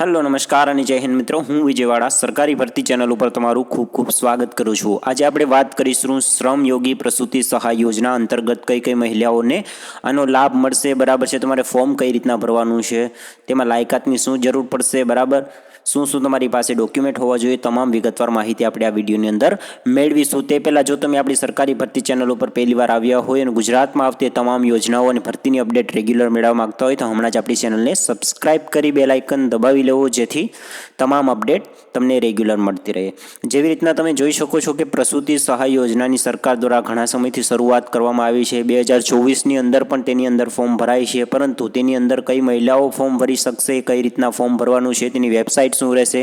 Hello, નમસ્કાર અને જય હિન્દ મિત્રો. હું વિજયવાડા, સરકારી ભરતી ચેનલ ઉપર તમારું ખૂબ ખૂબ સ્વાગત કરું છું. આજે આપણે વાત કરીશું શ્રમ યોગી પ્રસૂતિ સહાય યોજના અંતર્ગત કઈ કઈ મહિલાઓને આનો લાભ મળશે, બરાબર છે? તમારે ફોર્મ કઈ રીતના ભરવાનું છે? તેમાં લાયકાતની શું જરૂર પડશે, બરાબર? શું શું તમારી પાસે ડોક્યુમેન્ટ હોવા જોઈએ? તમામ વિગતવાર માહિતી આપણે આ વિડીયોની અંદર મેળવીશું. તે પહેલાં જો તમે આપણી સરકારી ભરતી ચેનલ ઉપર પહેલીવાર આવ્યા હોય અને ગુજરાતમાં આવતી તમામ યોજનાઓ અને ભરતીની અપડેટ રેગ્યુલર મેળવવા માંગતા હોય તો હમણાં જ આપણી ચેનલને સબસ્ક્રાઇબ કરી બે લાઇકન દબાવી લેવો જેથી તમામ અપડેટ તમને રેગ્યુલર મળતી રહે. જેવી રીતના તમે જોઈ શકો છો કે પ્રસૂતિ સહાય યોજનાની સરકાર દ્વારા ઘણા સમયથી શરૂઆત કરવામાં આવી છે. બે હજાર ચોવીસની અંદર પણ તેની અંદર ફોર્મ ભરાય છે, પરંતુ તેની અંદર કઈ મહિલાઓ ફોર્મ ભરી શકશે, કઈ રીતના ફોર્મ ભરવાનું છે, તેની વેબસાઇટ શું રહેશે,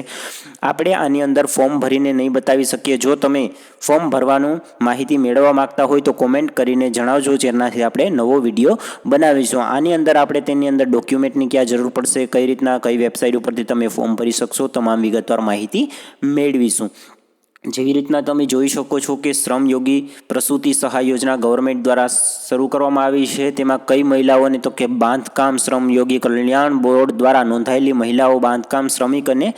આપણે આની અંદર ફોર્મ ભરીને નહીં બતાવી શકીએ. જો તમે ફોર્મ ભરવાનું માહિતી મેળવવા માગતા હોય તો કોમેન્ટ કરીને જણાવજો, જેનાથી આપણે નવો વીડિયો બનાવીશું. આની અંદર આપણે તેની અંદર ડોક્યુમેન્ટની ક્યાં જરૂર પડશે, કઈ રીતના, કઈ વેબસાઇટ ઉપરથી તમે ફોર્મ ભરી શકશો, તમામ વિગતવાર માહિતી મેળવીશું. જેવી રીતના તમે જોઈ શકો છો કે શ્રમયોગી પ્રસૂતિ સહાય યોજના ગવર્મેન્ટ દ્વારા શરૂ કરવામાં આવી છે. તેમાં કઈ મહિલાઓને તો કે બાંધકામ શ્રમયોગી કલ્યાણ બોર્ડ દ્વારા નોંધાયેલી મહિલાઓ બાંધકામ શ્રમિક અને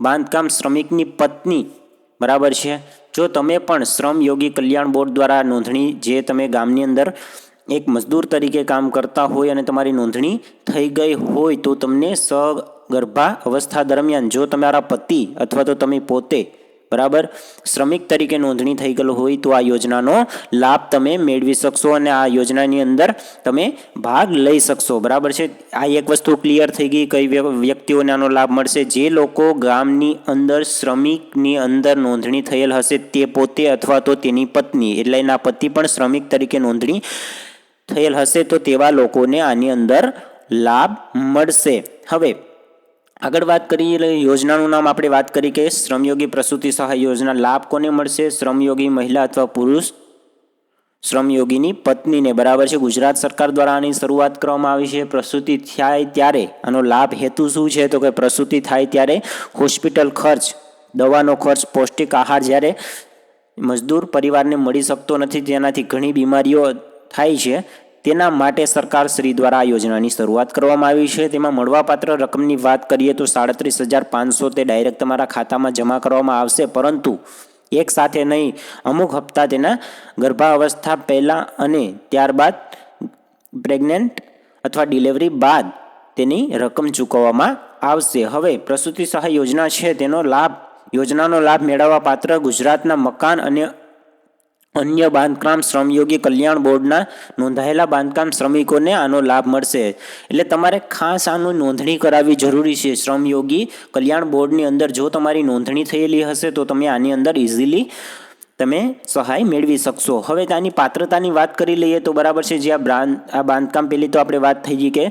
બાંધકામ શ્રમિકની પત્ની, બરાબર છે? જો તમે પણ શ્રમયોગી કલ્યાણ બોર્ડ દ્વારા નોંધણી જે તમે ગામની અંદર એક મજદૂર તરીકે કામ કરતા હોય અને તમારી નોંધણી થઈ ગઈ હોય તો તમને સગર્ભા અવસ્થા દરમિયાન જો તમારા પતિ અથવા તો તમે પોતે બરાબર શ્રમિક તરીકે નોંધણી થઈ ગયેલ હોય તો આ યોજનાનો લાભ તમે મેળવી શકશો અને આ યોજનાની અંદર તમે ભાગ લઈ શકશો. બરાબર છે? આ એક વસ્તુ ક્લિયર થઈ ગઈ. કઈ વ્યક્તિઓને આનો લાભ મળશે? જે લોકો ગામની અંદર શ્રમિકની અંદર નોંધણી થયેલ હશે તે પોતે અથવા તો તેની પત્ની. એટલે એના પતિ પણ શ્રમિક તરીકે નોંધણી થયેલ હશે તો તેવા લોકોને આની અંદર લાભ મળશે. હવે, આગળ વાત કરીએ યોજનાનું નામ આપણે વાત કરી કે શ્રમયોગી પ્રસૂતિ સહાય યોજના લાભ કોને મળશે? શ્રમયોગી મહિલા અથવા પુરુષ? શ્રમયોગીની પત્નીને, બરાબર છે? ગુજરાત સરકાર દ્વારા આની શરૂઆત કરવામાં આવી છે. પ્રસૂતિ થાય ત્યારે, આનો લાભ હેતુ શું છે? તો કે પ્રસૂતિ થાય ત્યારે હોસ્પિટલ ખર્ચ, દવાનો ખર્ચ, પૌષ્ટિક આહાર જ્યારે મજદૂર પરિવારને મળી શકતો નથી, તેનાથી ઘણી બીમારીઓ થાય છે. તેના માટે સરકાર શ્રી દ્વારા આ યોજનાની શરૂઆત કરવામાં આવી છે. તેમાં મળવાપાત્ર રકમની વાત કરીએ તો સાડત્રીસ હજાર પાંચસો તે ડાયરેક્ટ તમારા ખાતામાં જમા કરવામાં આવશે. પરંતુ એક સાથે નહીં, અમુક હપ્તા તેના ગર્ભાવસ્થા પહેલાં અને ત્યારબાદ પ્રેગ્નન્ટ અથવા ડિલિવરી બાદ તેની રકમ ચૂકવવામાં આવશે. હવે પ્રસૂતિ સહાય યોજના છે. તેનો લાભ, યોજનાનો લાભ મેળવવા પાત્ર ગુજરાતના મકાન અને અન્ય બાંધકામ શ્રમયોગી કલ્યાણ બોર્ડના નોંધાયેલા બાંધકામ શ્રમિકોને આનો લાભ મળશે. એટલે તમારે ખાસ આનું નોંધણી કરાવવી જરૂરી છે. શ્રમયોગી કલ્યાણ બોર્ડની અંદર જો તમારી નોંધણી થયેલી હશે તો તમે આની અંદર ઇઝીલી તમે સહાય મેળવી શકશો. હવે ત્યાંની પાત્રતાની વાત કરી લઈએ તો બરાબર છે, જે આ બ્રાન્ડ આ બાંધકામ પહેલી તો આપણે વાત થઈ ગઈ કે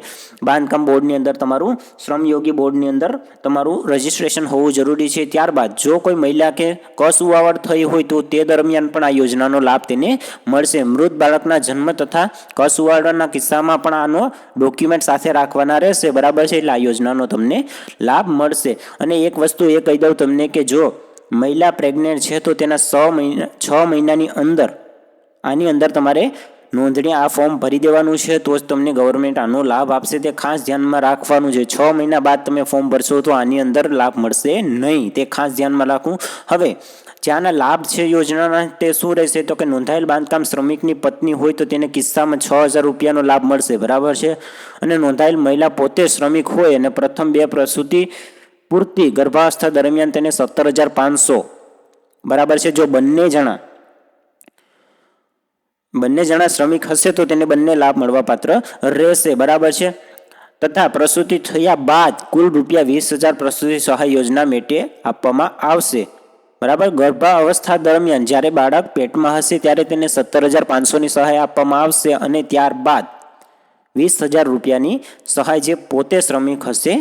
બાંધકામ બોર્ડની અંદર તમારું શ્રમયોગી બોર્ડની અંદર તમારું રજિસ્ટ્રેશન હોવું જરૂરી છે. ત્યારબાદ જો કોઈ મહિલા કે કસુવાવડ થઈ હોય તો તે દરમિયાન પણ આ યોજનાનો લાભ તેને મળશે. મૃત બાળકના જન્મ તથા કસુવાવડના કિસ્સામાં પણ આનો ડોક્યુમેન્ટ સાથે રાખવાના રહેશે. બરાબર છે, એટલે આ યોજનાનો તમને લાભ મળશે. અને એક વસ્તુ એ કહી દઉં તમને કે જો મહિલા પ્રેગ્નેન્ટ છે તો તેના છ મહિના, છ મહિનાની અંદર, આની અંદર તમારે નોંધણી આ ફોર્મ ભરી દેવાનું છે, તો જ તમને ગવર્મેન્ટ આનો લાભ આપશે. તે ખાસ ધ્યાનમાં રાખવાનું છે. છ મહિના બાદ તમે ફોર્મ ભરશો તો આની અંદર લાભ મળશે નહીં. તે ખાસ ધ્યાનમાં રાખવું. હવે જ્યાંના લાભ છે યોજનાના તે શું રહેશે? તો કે નોંધાયેલ બાંધકામ શ્રમિકની પત્ની હોય તો તેને કિસ્સામાં છ હજાર રૂપિયાનો લાભ મળશે. બરાબર છે? અને નોંધાયેલ મહિલા પોતે શ્રમિક હોય અને પ્રથમ બે પ્રસૂતિ પૂરતી ગર્ભાવસ્થા દરમિયાન તેને સત્તર હજાર પાંચસો. બરાબર છે, જો બંને જણા બંને જણા શ્રમિક હશે તો તેને બંને લાભ મળવાપાત્ર રહેશે. બરાબર છે? તથા પ્રસૂતિ થયા બાદ કુલ રૂપિયા વીસ હજાર પ્રસૂતિ સહાય યોજના મેટે આપવામાં આવશે. બરાબર? ગર્ભાવસ્થા દરમિયાન જ્યારે બાળક પેટમાં હશે ત્યારે તેને સત્તર હજાર પાંચસોની સહાય આપવામાં આવશે અને ત્યારબાદ વીસ હજાર રૂપિયાની સહાય જે પોતે શ્રમિક હશે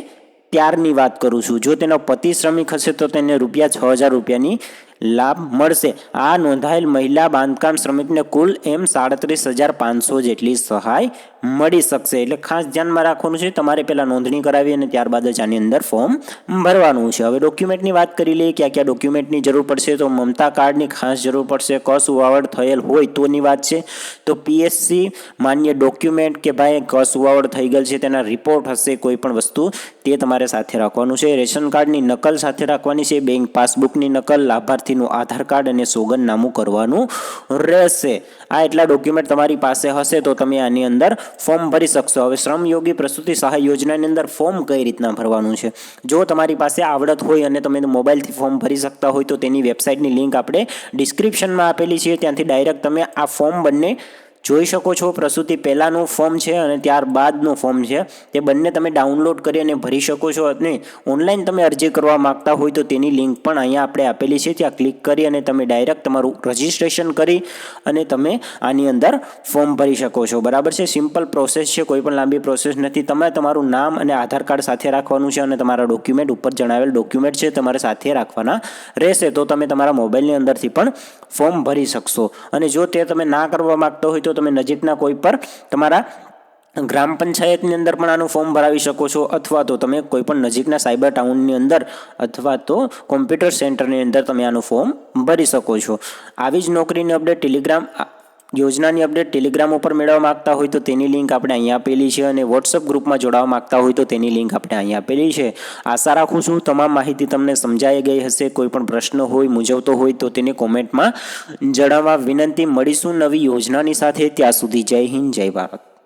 ત્યારની વાત કરું છું. જો તેનો પતિ શ્રમિક હશે તો તેને રૂપિયા છ હજાર રૂપિયાની લાભ મળશે. આ નોંધાયેલ મહિલા બાંધકામ શ્રમિકને કુલ એમ સાડત્રીસ હજાર પાંચસો જેટલી સહાય મળી શકશે. એટલે ખાસ ધ્યાનમાં રાખવાનું છે, તમારે પહેલાં નોંધણી કરાવી અને ત્યારબાદ જ આની અંદર ફોર્મ ભરવાનું છે. હવે ડોક્યુમેન્ટની વાત કરી લઈએ, ક્યાં ક્યાં ડોક્યુમેન્ટની જરૂર પડશે, તો મમતા કાર્ડની ખાસ જરૂર પડશે, કસ ઉવાવડ થયેલ હોય તોની વાત છે. તો પીએસસી માન્ય ડોક્યુમેન્ટ કે ભાઈ કસ ઉવાવડ થઈ ગયેલ છે, તેના રિપોર્ટ હશે કોઈ પણ વસ્તુ, તે તમારે સાથે રાખવાનું છે. રેશન કાર્ડની નકલ સાથે રાખવાની છે, બેંક પાસબુકની નકલ લાભાર્થીનું આધાર કાર્ડ અને સોગંદનામું કરવાનું રહેશે. આ એટલા ડોક્યુમેન્ટ તમારી પાસે હશે તો તમે આની અંદર ફોર્મ ભરી શકશો. હવે શ્રમયોગી પ્રસૂતિ સહાય યોજનાની અંદર ફોર્મ કઈ રીતના ભરવાનું છે? જો તમારી પાસે આવડત હોય અને તમે મોબાઈલથી ફોર્મ ભરી શકતા હોય તો તેની વેબસાઇટની લિંક આપણે ડિસ્ક્રિપ્શનમાં આપેલી છે. ત્યાંથી ડાયરેક્ટ તમે આ ફોર્મ બંને જોઈ શકો છો પ્રસૂતિ પહેલાંનું ફોર્મ છે અને ત્યારબાદનું ફોર્મ છે. તે બંને તમે ડાઉનલોડ કરી અને ભરી શકો છો. અને ઓનલાઈન તમે અરજી કરવા માગતા હોય તો તેની લિંક પણ અહીંયા આપણે આપેલી છે. ત્યાં ક્લિક કરી અને તમે ડાયરેક્ટ તમારું રજિસ્ટ્રેશન કરી અને તમે આની અંદર ફોર્મ ભરી શકો છો. બરાબર છે? સિમ્પલ પ્રોસેસ છે. કોઈ પણ લાંબી પ્રોસેસ નથી. તમે તમારું નામ અને આધાર કાર્ડ સાથે રાખવાનું છે અને તમારા ડોક્યુમેન્ટ ઉપર જણાવેલ ડોક્યુમેન્ટ છે તમારે સાથે રાખવાના રહેશે. તો તમે તમારા મોબાઈલની અંદરથી પણ ફોર્મ ભરી શકશો. અને જો તે તમે ના કરવા માગતા હોય તો તમે નજીકના કોઈ પર તમારા ગ્રામ પંચાયતની અંદર પણ આનું ફોર્મ ભરાવી શકો છો, અથવા તો તમે કોઈ પણ નજીકના સાયબર ટાઉનની અંદર અથવા તો કોમ્પ્યુટર સેન્ટરની અંદર તમે આનું ફોર્મ ભરી શકો છો. આવી જ નોકરીની અપડેટ ટેલિગ્રામ યોજનાની અપડેટ ટેલિગ્રામ ઉપર મેળવવા માગતા હોય તો તેની લિંક આપણે અહીંયા આપેલી છે અને વોટ્સઅપ ગ્રુપમાં જોડાવા માંગતા હોય તો તેની લિંક આપણે અહીંયા આપેલી છે. આશા રાખું છું તમામ માહિતી તમને સમજાઈ ગઈ હશે. કોઈ પણ પ્રશ્ન હોય, મૂંઝવતો હોય તો તેને કોમેન્ટમાં જણાવવા વિનંતી. મળીશું નવી યોજનાની સાથે. ત્યાં સુધી જય હિન્દ, જય ભારત.